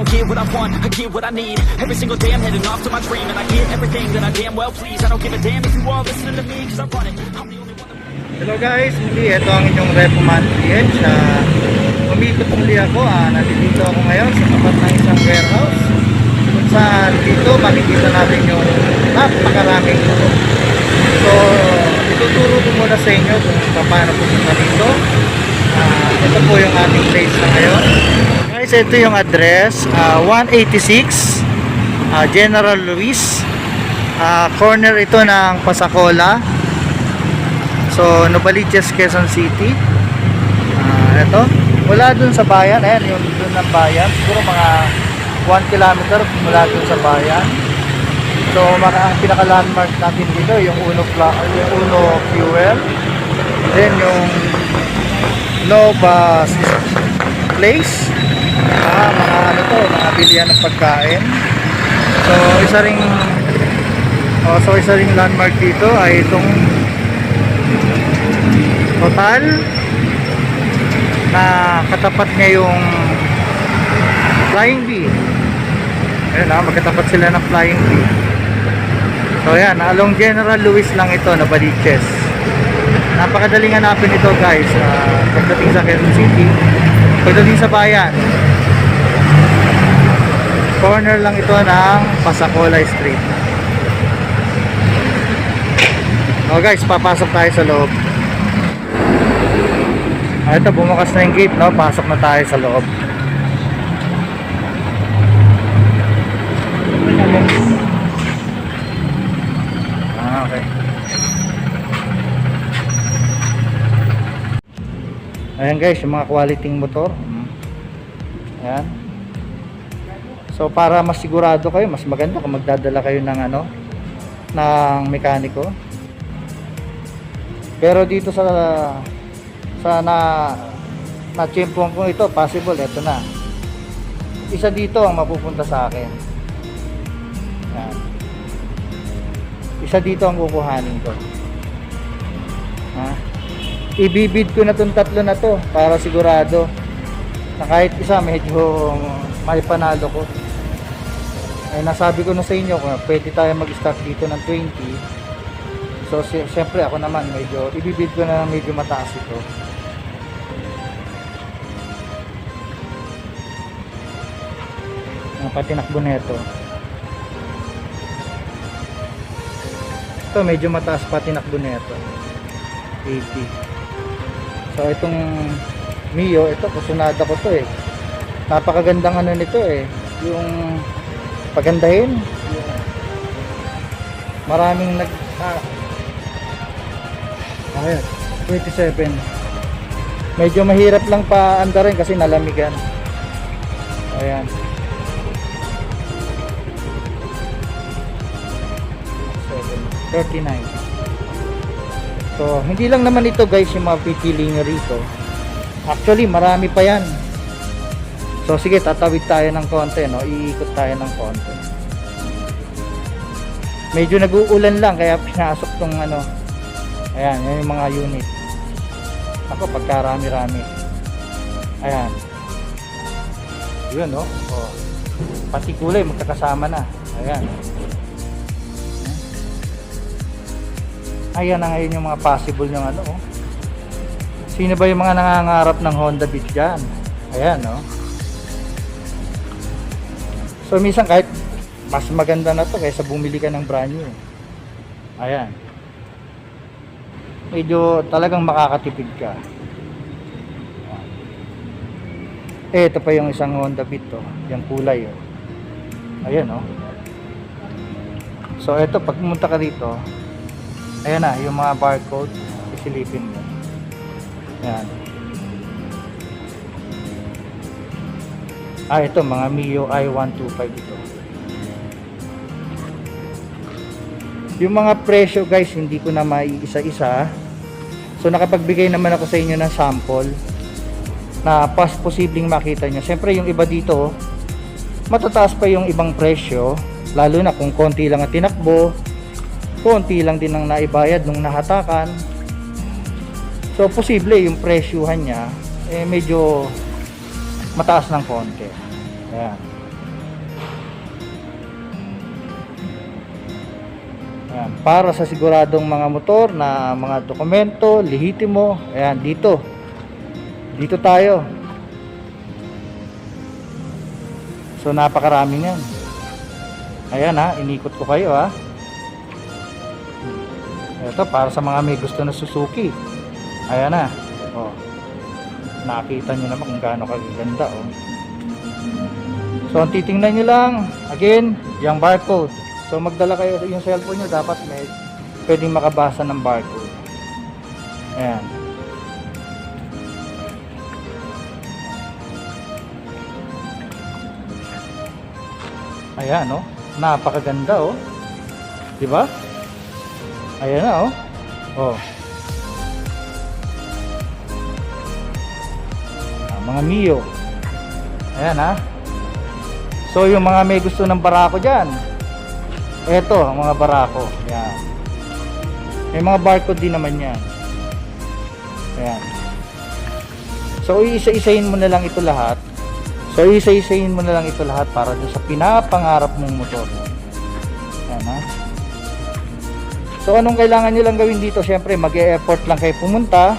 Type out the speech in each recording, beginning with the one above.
don't get what I want, I get what I need Every single day I'm heading off to my dream And I get everything that I damn well please I don't give a damn if you all listening to me Cause I run I'm the only Hello guys, muli ito ang inyong Repoman PH. Uh, umikot muli ako, ah, nandito ako ngayon sa tapat ng isang warehouse. Kung saan dito makikita natin yung napakaraming tuto. So, ituturo ko muna sa inyo kung paano pupunta dito. Ito po yung ating place na ngayon. Guys, ito yung address, ah, 186 ah, General Luis. Ah, corner ito ng Pasacola. So, Novaliches, Quezon City. Ah, ito. Mula dun sa bayan, ayan, yung dun ng bayan. Siguro mga 1 kilometer mula dun sa bayan. So, mga ang pinaka-landmark natin dito, yung Uno, yung Uno Fuel. Then, yung Nova Place. Ah, mga ano to, mga bilihan ng pagkain. So, isa ring oh, so isa ring landmark dito ay itong total na katapat niya yung Flying B ayun na magkatapat sila ng Flying B so yan along General Luis lang ito na Baliches napakadaling hanapin ito guys ah, pagdating sa Quezon City pagdating sa bayan corner lang ito ng Pasacolay Street Oh guys, papasok tayo sa loob. Ah, ito, bumukas na yung gate, no? Pasok na tayo sa loob. Ah, okay. Ayan guys, yung mga quality motor. Ayan. So para mas sigurado kayo, mas maganda kung magdadala kayo ng ano, ng mekaniko. Pero dito sa sa na na champion ko ito, possible ito na. Isa dito ang mapupunta sa akin. Yan. Isa dito ang kukuhanin ko. Ha? Ibibid ko na tong tatlo na to para sigurado na kahit isa medyo may panalo ko. Ay nasabi ko na sa inyo kung pwede tayo mag-start dito ng 20 So, siyempre ako naman medyo, ibibid ko na ng medyo mataas ito. Ang patinakbo na ito. Ito, medyo mataas patinakbo na ito. 80. So, itong Mio, ito, kusunada ko to eh. Napakagandang ano nito eh. Yung pagandahin. Maraming nag... Ah, Ayan, 27. Medyo mahirap lang pa andarin kasi nalamigan. Ayan. 39. So, hindi lang naman ito guys yung mga pipili nyo rito. Actually, marami pa yan. So, sige, tatawid tayo ng konti, no? Iikot tayo ng konti. Medyo nag-uulan lang, kaya pinasok tong ano, Ayan, yan yung mga unit. Ako, pagkarami-rami. Ayan. Yun, no? Oh. Pati kulay, magkakasama na. Ayan. Ayan na ngayon yung mga possible yung ano, oh. Sino ba yung mga nangangarap ng Honda Beat dyan? Ayan, no? So, minsan kahit mas maganda na to kaysa bumili ka ng brand new. Ayan medyo talagang makakatipid ka eh ito pa yung isang Honda Beat to yung kulay oh. ayan oh so ito pag pumunta ka dito ayan na yung mga barcode isilipin mo. Ayan. Ah ito mga Mio i125 ito. Yung mga presyo guys hindi ko na maiisa-isa. So nakapagbigay naman ako sa inyo ng sample na pas posibleng makita nyo. Syempre yung iba dito matataas pa yung ibang presyo lalo na kung konti lang ang tinakbo konti lang din ang naibayad nung nahatakan. So posible yung presyuhan niya eh medyo mataas ng konti. Ayan. Ayan. Para sa siguradong mga motor na mga dokumento lehitimo ayan dito. Dito tayo. So napakarami yan. Ayan ha inikot ko kayo ha. Ito, para sa mga may gusto na Suzuki. Ayan na. Oh. Nakita nyo naman kung gaano kaganda oh. So, ang titingnan nyo lang, again, yung barcode. So, magdala kayo yung cellphone nyo, dapat may pwedeng makabasa ng barcode. Ayan. Ayan, oh. Napakaganda, oh. 'Di ba? Ayan na, oh. Oh. Ah, mga Mio. Ayan, ha. So, yung mga may gusto ng barako dyan. Eto, ang mga barako. Ayan. May mga barcode din naman yan. Ayan. So, isa-isahin mo na lang ito lahat. So, isa-isahin mo na lang ito lahat para doon sa pinapangarap mong motor. Ayan ha. So, anong kailangan nyo lang gawin dito? Siyempre, mag-e-effort lang kayo pumunta.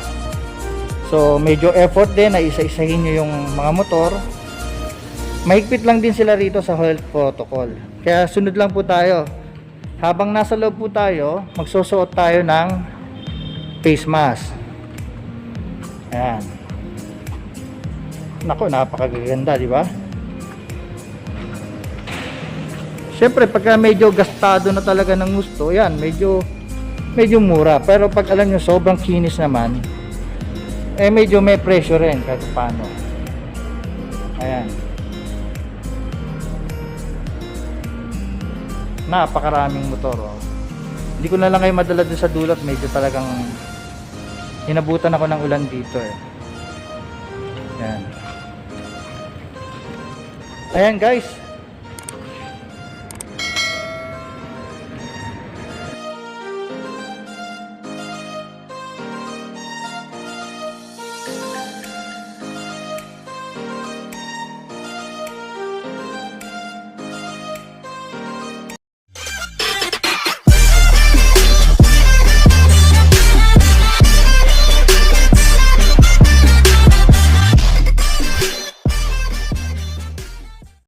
So, medyo effort din na isa-isahin nyo yung mga motor. Mahigpit lang din sila rito sa health protocol. Kaya sunod lang po tayo. Habang nasa loob po tayo, magsusuot tayo ng face mask. Ayan. Nako, napakaganda, di ba? Siyempre, pagka medyo gastado na talaga ng gusto, yan, medyo medyo mura. Pero pag alam nyo, sobrang kinis naman, eh medyo may presyo rin kahit paano. Ayan. Napakaraming motor, oh. Hindi ko na lang kayo madala dun sa dulot, medyo talagang hinabutan ako ng ulan dito, eh. Ayan. Ayan guys,